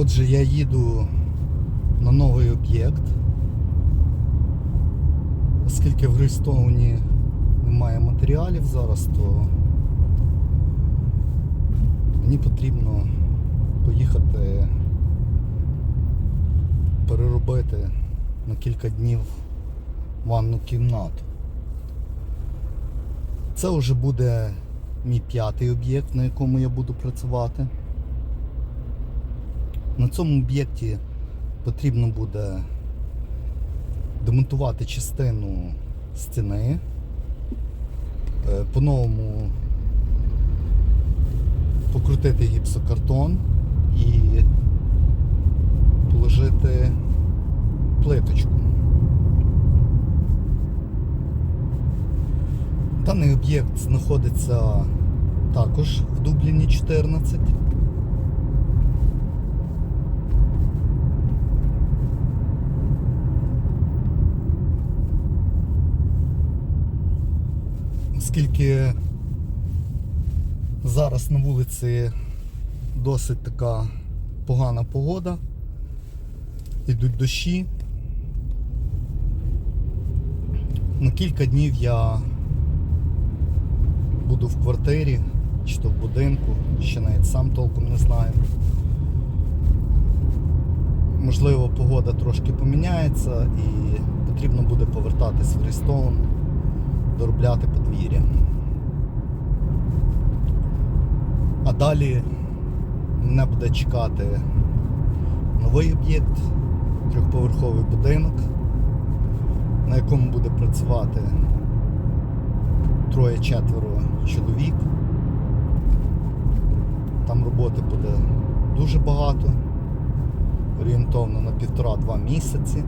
Отже, я їду на новий об'єкт. Оскільки в Грейстоуні немає матеріалів зараз, то мені потрібно поїхати переробити на кілька днів ванну кімнату. Це вже буде мій п'ятий об'єкт, на якому я буду працювати. На цьому об'єкті потрібно буде демонтувати частину стіни, е, по-новому покрутити гіпсокартон і положити плиточку. Даний об'єкт знаходиться також в Дубліні 14. Оскільки зараз на вулиці досить така погана погода, йдуть дощі. На кілька днів я буду в квартирі чи то в будинку, ще навіть сам толком не знаю. Можливо, погода трошки поміняється і потрібно буде повертатись в Рістоун, доробляти подвір'я. А далі мене буде чекати новий об'єкт, трьохповерховий будинок, на якому буде працювати троє-четверо чоловік. Там роботи буде дуже багато, орієнтовно на півтора-два місяці.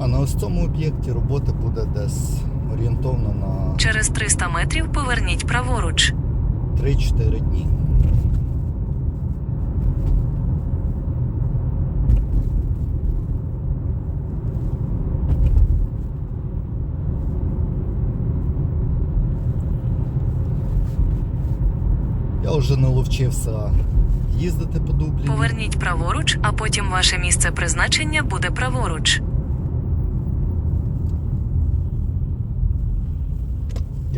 А на ось цьому об'єкті роботи буде десь орієнтовно на Через 300 метрів поверніть праворуч. 3-4 дні. Я вже наловчився їздити по Дубліні. Поверніть праворуч, а потім ваше місце призначення буде праворуч.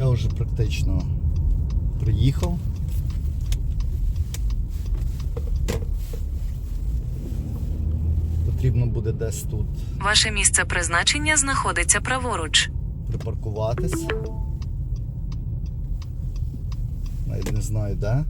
Я вже практично приїхав. Потрібно буде десь тут Ваше місце призначення знаходиться праворуч. припаркуватись. Навіть не знаю де.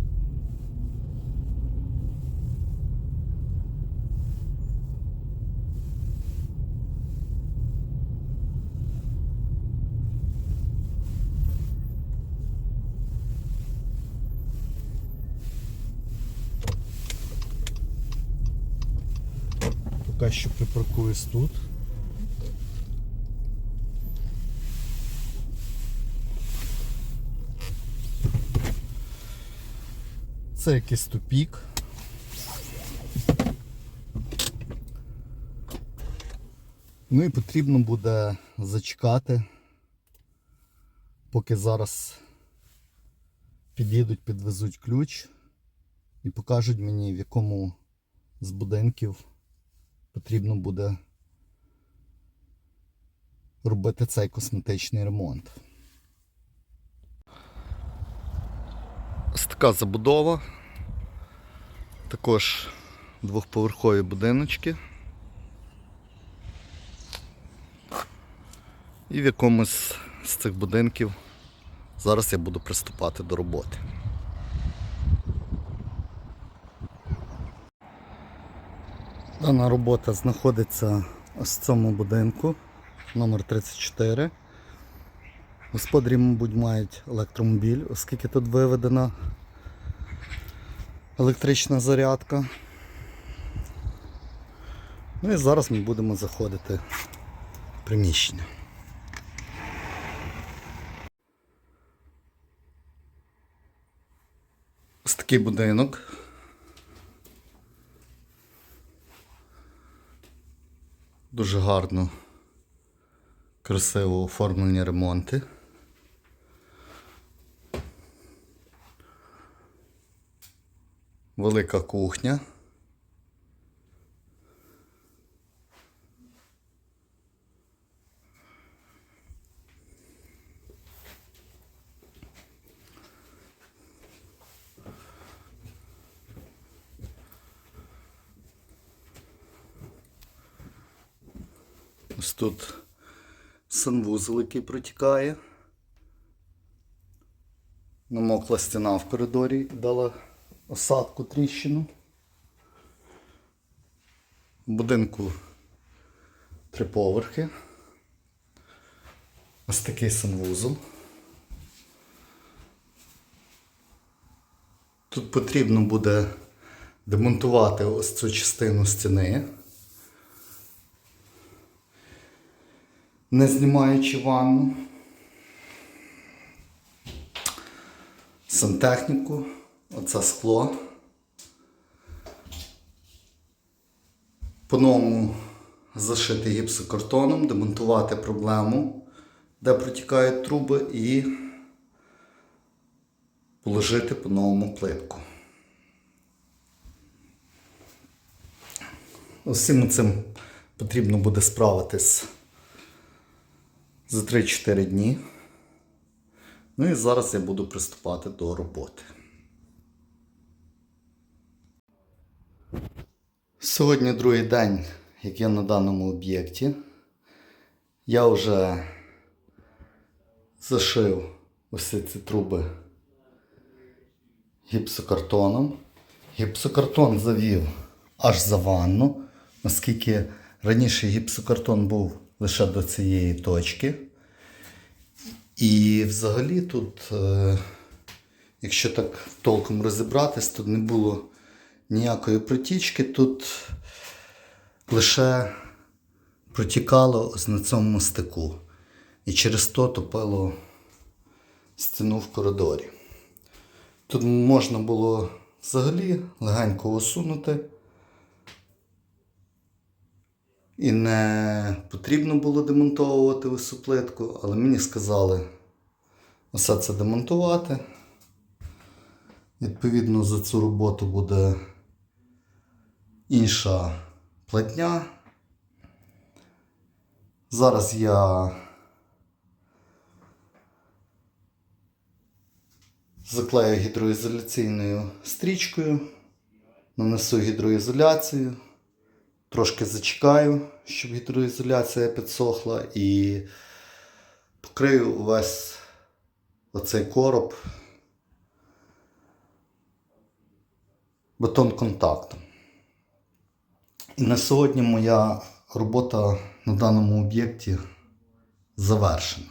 Поки що припаркуюсь тут. Це якийсь тупік. Ну і потрібно буде зачекати, поки зараз під'їдуть, підвезуть ключ і покажуть мені, в якому з будинків потрібно буде робити цей косметичний ремонт. Ось така забудова. Також двохповерхові будиночки. І в якомусь з цих будинків зараз я буду приступати до роботи. Дана робота знаходиться в цьому будинку номер 34. Господарі, мабуть, мають електромобіль, оскільки тут виведена електрична зарядка. Ну і зараз ми будемо заходити в приміщення. Ось такий будинок. Дуже гарно, красиво оформлені ремонти. Велика кухня. Тут санвузол, який протікає. Намокла стіна в коридорі дала осадку тріщину. В будинку три поверхи. Ось такий санвузол. Тут потрібно буде демонтувати ось цю частину стіни. Не знімаючи ванну. сантехніку, оце скло. По-новому зашити гіпсокартоном, демонтувати проблему, де протікають труби, і положити по-новому плитку. Усім цим потрібно буде справитись за 3-4 дні. Ну і зараз я буду приступати до роботи. Сьогодні другий день, як я на даному об'єкті. Я вже зашив усі ці труби гіпсокартоном. Гіпсокартон завів аж за ванну, оскільки раніше гіпсокартон був лише до цієї точки. І взагалі тут, е, якщо так толком розібратись, тут не було ніякої протічки, тут лише протікало на цьому стику. І через то топило стіну в коридорі. Тут можна було взагалі легенько усунути. І не потрібно було демонтовувати усю плитку, але мені сказали все це демонтувати. Відповідно, за цю роботу буде інша платня. Зараз я заклею гідроізоляційною стрічкою, нанесу гідроізоляцію. Трошки зачекаю, щоб гідроізоляція підсохла і покрию увесь оцей короб бетон контактом. І на сьогодні моя робота на даному об'єкті завершена.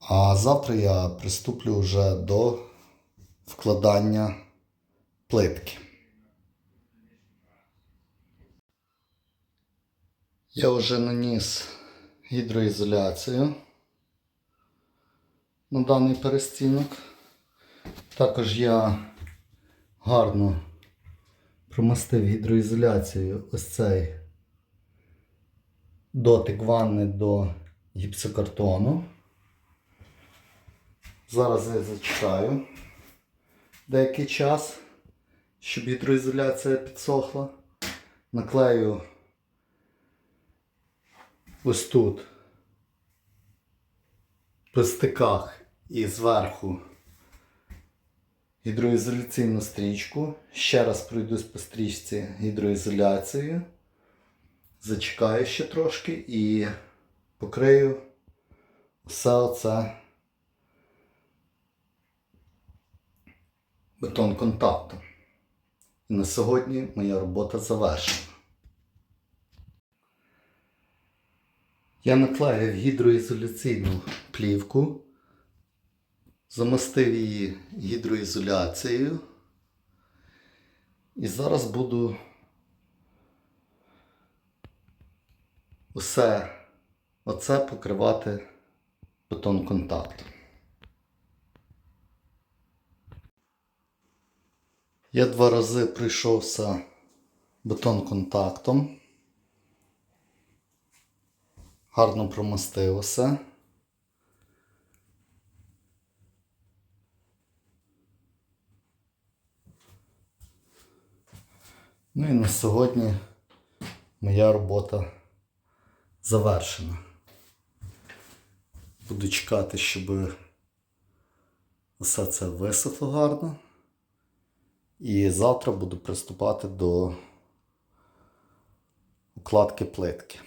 А завтра я приступлю вже до вкладання плитки. Я вже наніс гідроізоляцію на даний перестінок. Також я гарно промастив гідроізоляцією ось цей дотик ванни до гіпсокартону. Зараз я зачекаю деякий час, щоб гідроізоляція підсохла. Наклею ось тут по стиках і зверху гідроізоляційну стрічку. Ще раз пройдусь по стрічці гідроізоляцією. Зачекаю ще трошки і покрию все оце бетон контактом. І на сьогодні моя робота завершена. Я наклеїв гідроізоляційну плівку, замостив її гідроізоляцією. І зараз буду усе оце покривати бетон контактом. Я два рази пройшовся бетон контактом гарно промастилося. Ну і на сьогодні моя робота завершена. Буду чекати, щоб все це висохло гарно. І завтра буду приступати до укладки плитки.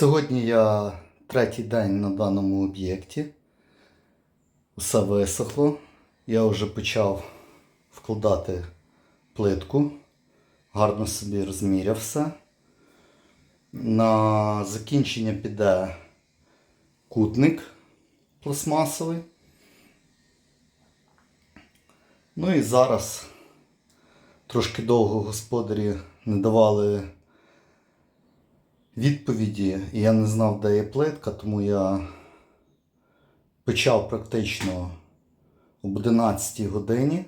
Сьогодні я третій день на даному об'єкті. Все висохло. Я вже почав вкладати плитку. Гарно собі розміряв все. На закінчення піде кутник пластмасовий. Ну і зараз трошки довго господарі не давали відповіді, я не знав, де є плитка, тому я почав практично об 11 годині.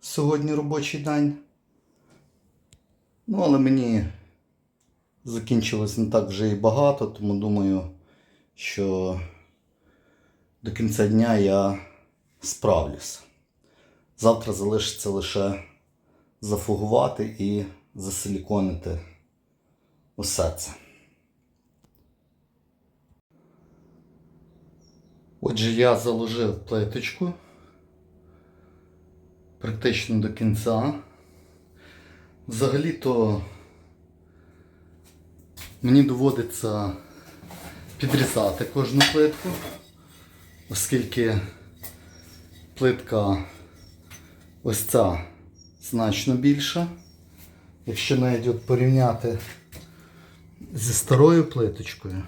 Сьогодні робочий день. Ну, але мені закінчилось не так вже і багато, тому думаю, що до кінця дня я справлюсь. Завтра залишиться лише зафугувати і засиліконити усе це. Отже, я заложив плиточку практично до кінця. Взагалі-то мені доводиться підрізати кожну плитку, оскільки плитка ось ця значно більша. Якщо навіть от порівняти зі старою плиточкою,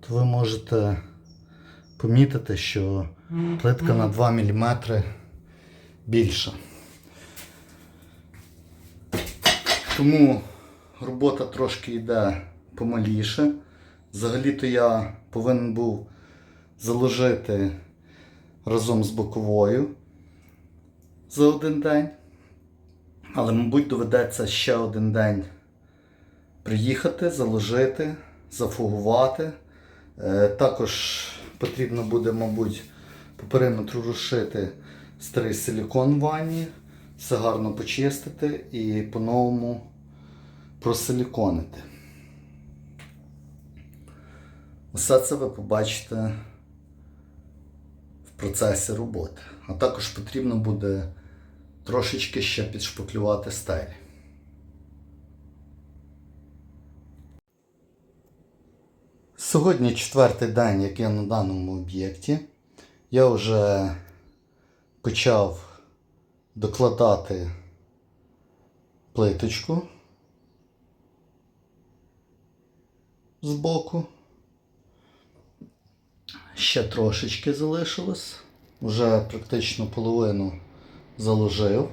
то ви можете помітити, що плитка на 2 мм більша. Тому робота трошки йде помаліше. Взагалі-то я повинен був заложити разом з боковою за один день. Але, мабуть, доведеться ще один день приїхати, заложити, зафугувати. Е, Також потрібно буде, мабуть, по периметру розшити старий силікон в ванні, все гарно почистити і по-новому просиліконити. Усе це ви побачите в процесі роботи. А також потрібно буде трошечки ще підшпаклювати стелі. Сьогодні четвертий день, як я на даному об'єкті. Я вже почав докладати плиточку з боку. Ще трошечки залишилось. Вже практично половину заложив.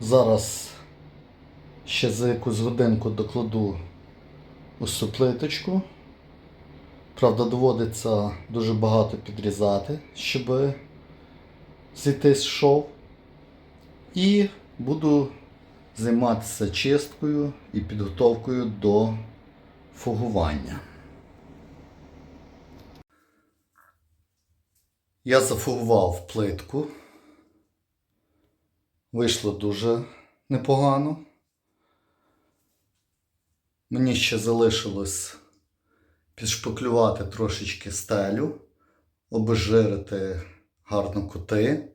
Зараз ще за якусь годинку докладу цю плиточку. Правда, доводиться дуже багато підрізати, щоб зійти з шов. І буду займатися чисткою і підготовкою до фугування. Я зафугував плитку. Вийшло дуже непогано. Мені ще залишилось підшпаклювати трошечки стелю, обезжирити гарно кути,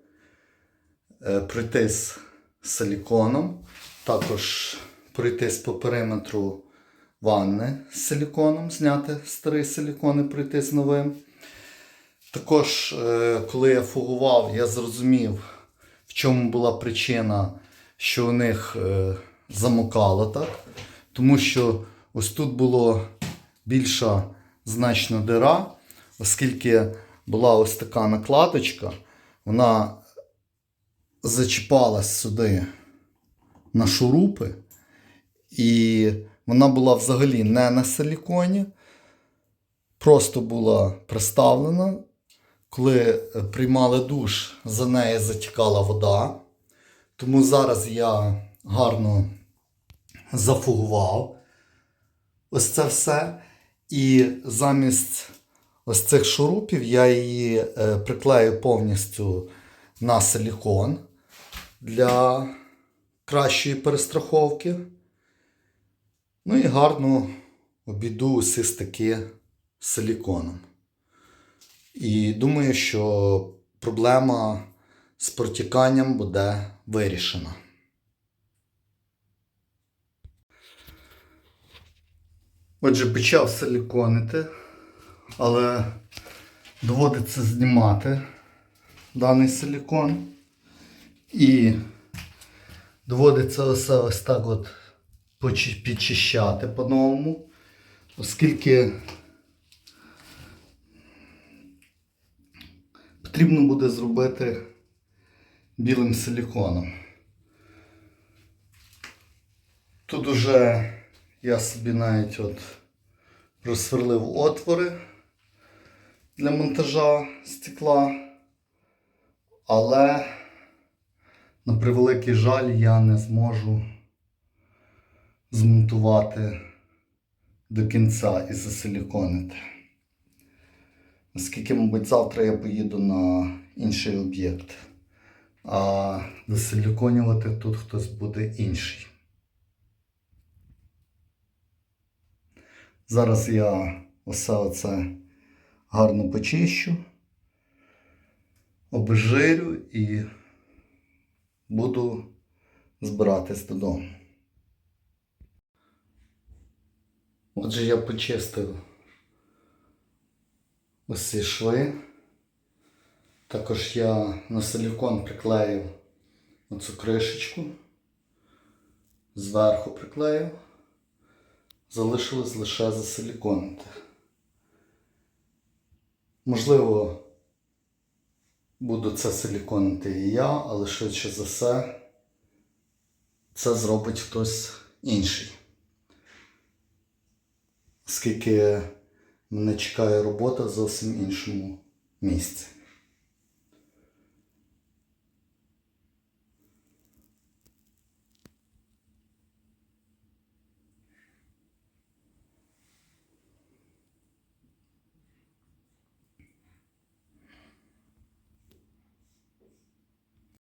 е, пройтись силіконом, також пройтись по периметру ванни з силіконом, зняти старий силікон і пройти з новим. Також, е, коли я фугував, я зрозумів, в чому була причина, що у них е, замокало так. Тому що ось тут було більша значно дира, оскільки була ось така накладочка, вона зачіпалась сюди на шурупи, і вона була взагалі не на силіконі, просто була приставлена. Коли е, приймали душ, за нею затікала вода. Тому зараз я гарно зафугував, ось це все. І замість ось цих шурупів я її е, приклею повністю на силікон для кращої перестраховки. Ну і гарно обійду усі стики з силіконом. І думаю, що проблема з протіканням буде вирішена. Отже, почав силіконити, але доводиться знімати даний силікон. І доводиться ось, ось так от підчищати по-новому, оскільки потрібно буде зробити білим силіконом. Тут уже я собі навіть от просверлив отвори для монтажа стекла, але на превеликий жаль я не зможу змонтувати до кінця і засиліконити. Оскільки, мабуть, завтра я поїду на інший об'єкт, а засиліконювати тут хтось буде інший. Зараз я усе оце гарно почищу, обезжирю і буду збиратись додому. Отже, я почистив ось ці шви. Також я на силікон приклеїв оцю кришечку. Зверху приклеїв. Залишилось лише засиліконити. Можливо, буду це силіконити і я, але швидше за все це зробить хтось інший. Оскільки мене чекає робота в зовсім іншому місці.